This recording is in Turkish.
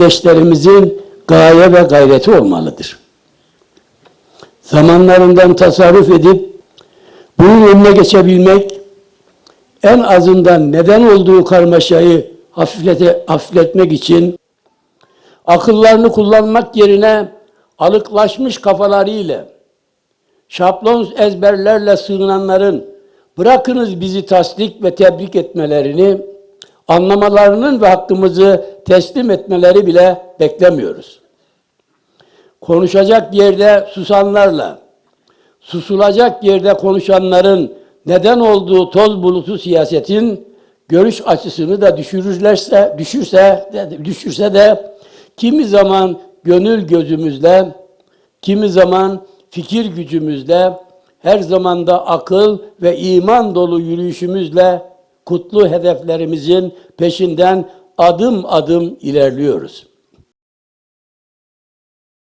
Gençlerimizin gaye ve gayreti olmalıdır. Zamanlarından tasarruf edip bunun önüne geçebilmek, en azından neden olduğu karmaşayı hafiflete, hafifletmek için akıllarını kullanmak yerine alıklaşmış kafalarıyla, şablon ezberlerle sığınanların bırakınız bizi tasdik ve tebrik etmelerini, anlamalarının ve hakkımızı teslim etmeleri bile beklemiyoruz. Konuşacak yerde susanlarla, susulacak yerde konuşanların neden olduğu toz bulutu siyasetin görüş açısını da düşürürlerse, düşürse düşürse de kimi zaman gönül gözümüzle, kimi zaman fikir gücümüzle, her zaman da akıl ve iman dolu yürüyüşümüzle kutlu hedeflerimizin peşinden adım adım ilerliyoruz.